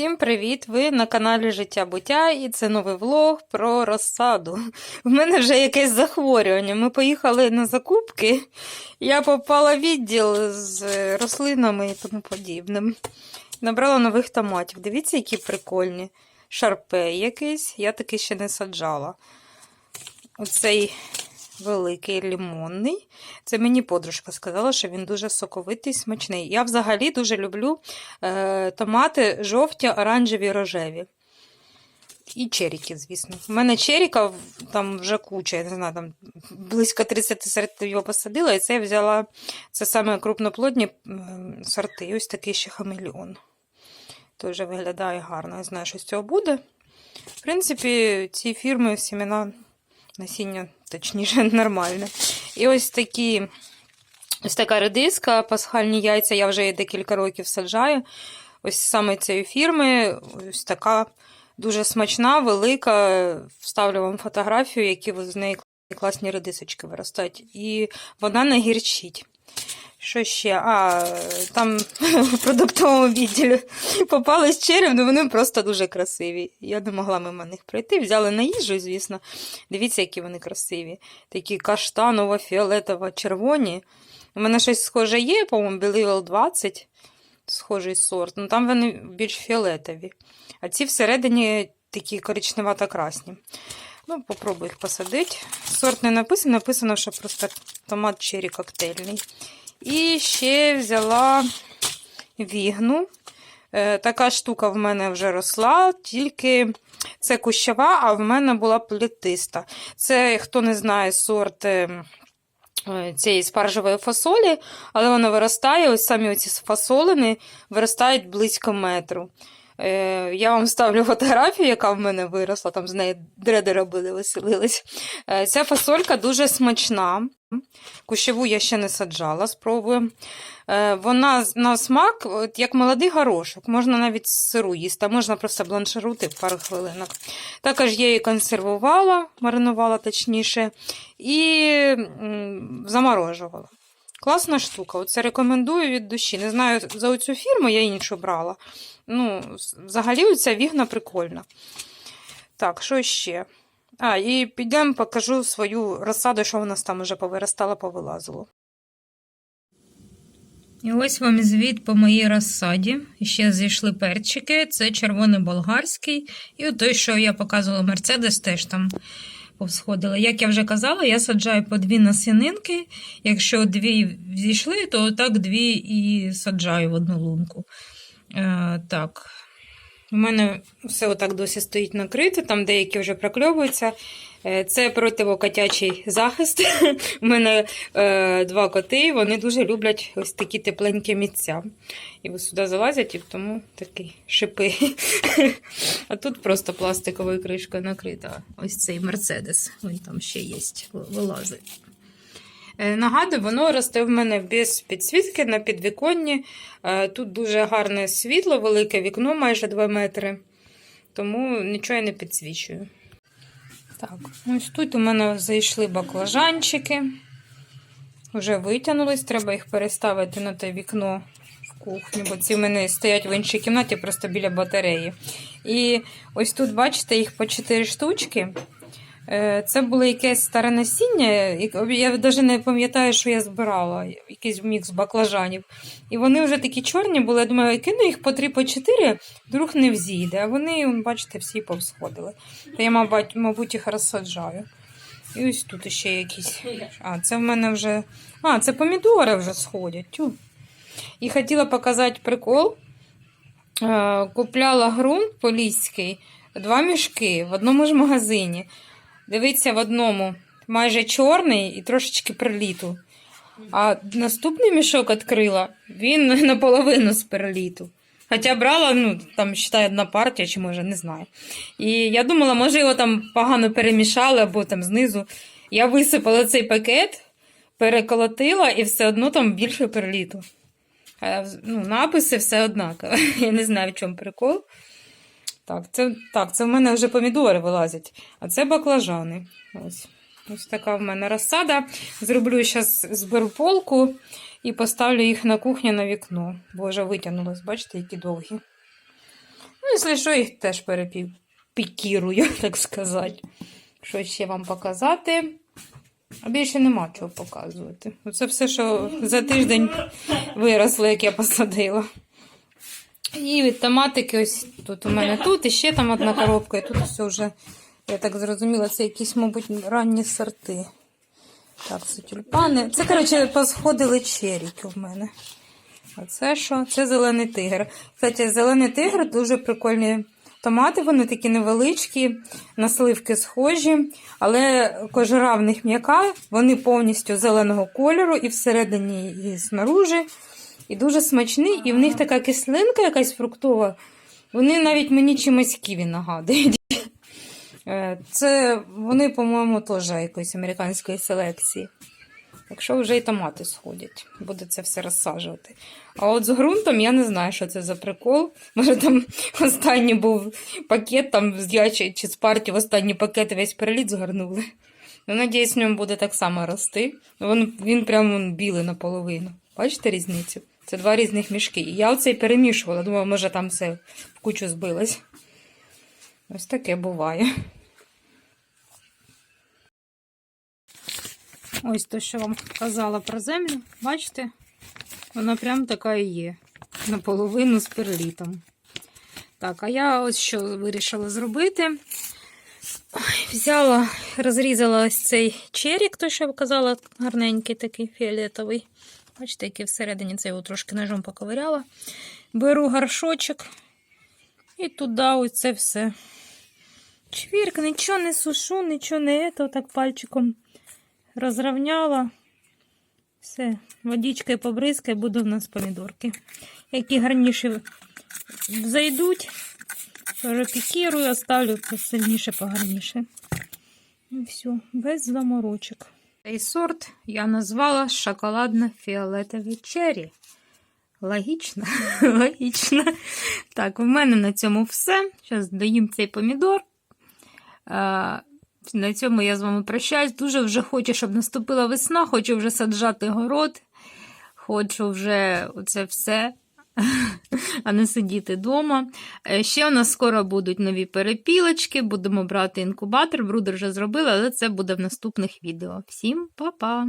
Всім привіт! Ви на каналі Життя Буття і це новий влог про розсаду. У мене вже якесь захворювання. Ми поїхали на закупки. Я попала в відділ з рослинами і тому подібним. Набрала нових томатів. Дивіться, які прикольні. Шарпей якийсь. Я таки ще не саджала. Оцей великий лимонний. Це мені подружка сказала, що він дуже соковитий, смачний. Я взагалі дуже люблю е, томати жовті, оранжеві, рожеві. І черіки, звісно. У мене черіка там вже куча, я не знаю, там близько 30 сортів його посадила, і це я взяла це саме крупноплодні сорти. Ось такий ще хамелеон. Дуже виглядає гарно. Я знаю, що з цього буде. В принципі, ці фірми сімена насіння, точніше, нормальне. І ось такі. Ось така редиска, пасхальні яйця, я вже її декілька років саджаю. Ось саме цієї фірми, ось така дуже смачна, велика. Вставлю вам фотографію, які з неї класні редисочки виростають. І вона не гірчить. Що ще? А, там в продуктовому відділі попались череп, але вони просто дуже красиві. Я не могла мимо них пройти. Взяли на їжу, звісно. Дивіться, які вони красиві. Такі каштаново, фіолетово, червоні. У мене щось схоже є, по-моєму, Белівел 20, схожий сорт. Ну там вони більш фіолетові. А ці всередині такі коричневато красні. Ну, попробую їх посадити. Сорт не написано, написано, що просто томат черрі коктейльний. І ще взяла вігну. Е, така штука в мене вже росла, тільки це кущова, а в мене була плетиста. Це, хто не знає, сорт е, цієї спаржевої фасолі, але вона виростає, ось самі оці фасолини виростають близько метру. Е, Я вам ставлю фотографію, яка в мене виросла, там з неї дреди робили, веселились. Е, Ця фасолька дуже смачна. Кущеву я ще не саджала, спробую. Е, Вона на смак, як молодий горошок, можна навіть сиру їсти, а можна просто бланширувати в пару хвилинок. Також я її консервувала, маринувала точніше, і заморожувала. Класна штука. Оце рекомендую від душі. Не знаю, за оцю фірму я іншу брала. Ну, Взагалі, оця вігна прикольна. Так, що ще? А, і підемо покажу свою розсаду, що у нас там вже повиростало, повилазило. І ось вам звіт по моїй розсаді. Ще зійшли перчики. Це червоний болгарський. І той, що я показувала Мерседес, теж там повсходили. Як я вже казала, я саджаю по дві насінинки. Якщо дві зійшли, то так дві і саджаю в одну лунку. Е, Так. У мене все отак досі стоїть накрите, там деякі вже прокльовуються. Е, Це противокотячий захист. У мене е, два коти, вони дуже люблять ось такі тепленькі місця. І ось сюди залазять, і тому такі шипи. А тут просто пластиковою кришкою накрита. Ось цей Мерседес. Він там ще є, вилазить. Е, Нагадую, воно росте в мене без підсвітки на підвіконні. Е, Тут дуже гарне світло, велике вікно, майже 2 метри. Тому нічого я не підсвічую. Так, ось тут у мене зайшли баклажанчики. Вже витягнулись, треба їх переставити на те вікно в кухню, бо ці в мене стоять в іншій кімнаті, просто біля батареї. І ось тут, бачите, їх по 4 штучки. Е, Це було якесь старе насіння. Я навіть не пам'ятаю, що я збирала, якийсь мікс баклажанів. І вони вже такі чорні були. Я думаю, кину їх по 3 по 4, вдруг не взійде. А вони, бачите, всі повсходили. То я, мабуть, мабуть, їх розсаджаю. І ось тут ще якісь. А, це в мене вже. А, це помідори вже сходять. Тю. І хотіла показати прикол. Е, Купляла ґрунт поліський, два мішки в одному ж магазині. Дивіться, в одному майже чорний і трошечки приліту. А наступний мішок відкрила, він наполовину з переліту. Хоча брала, ну, там, вважаю, одна партія, чи може, не знаю. І я думала, може, його там погано перемішали або там знизу. Я висипала цей пакет, переколотила і все одно там більше переліту. Ну, Написи все однаково. Я не знаю, в чому прикол. Так, це так, це в мене вже помідори вилазять, а це баклажани. Ось ось така в мене розсада. Зроблю зараз зберу полку і поставлю їх на кухню на вікно. Бо вже витягнулось, бачите, які довгі. Ну якщо що, їх теж перепікірую, так сказати. Що ще вам показати? А більше нема чого показувати. Це все, що за тиждень виросло, як я посадила. І томатики, ось тут у мене тут, і ще там одна коробка, і тут все вже, я так зрозуміла, це якісь, мабуть, ранні сорти. Так, це тюльпани. Це, коротше, посходили черіки в мене. А це що? Це зелений тигр. Кстати, зелений тигр дуже прикольні томати, вони такі невеличкі, на сливки схожі, але кожура в них м'яка, вони повністю зеленого кольору і всередині, і снаружи. І дуже смачний, і в них така кислинка якась фруктова. Вони навіть мені чимось ківі нагадують. Е, Це вони, по-моєму, теж якоїсь американської селекції. Якщо вже і томати сходять, буду це все розсаджувати. А от з ґрунтом я не знаю, що це за прикол. Може, там останній був пакет, там з ячі чи з партії останній пакет весь переліт згорнули. Ну, надіюсь, в ньому буде так само рости. Він, він прямо білий наполовину. Бачите різницю? Це два різних мішки. І я оцей перемішувала. Думала, може там все в кучу збилось. Ось таке буває. Ось те, що вам казала про землю. Бачите? Вона прям така і є. Наполовину з перлітом. Так, а я ось що вирішила зробити. Взяла, розрізала ось цей черік, той, що я казала, гарненький такий фіолетовий. Бачите, який всередині це його трошки ножом поковиряла. Беру горшочок і туди ось це все. Чвірк, нічого не сушу, нічого не ето, так пальчиком розрівняла. Все, водичкою побризкай, буде в нас помідорки. Які гарніші зайдуть, перепікірую, оставлю посильніше, погарніше. І все, без заморочок. Цей сорт я назвала шоколадно-фіолетовий черрі. Логічно, логічно. Так, в мене на цьому все. Зараз доїм цей помідор. На цьому я з вами прощаюсь. Дуже вже хочу, щоб наступила весна, хочу вже саджати город, хочу вже це все, а не сидіти вдома. Ще у нас скоро будуть нові перепілочки, будемо брати інкубатор. Брудер вже зробили, але це буде в наступних відео. Всім па-па!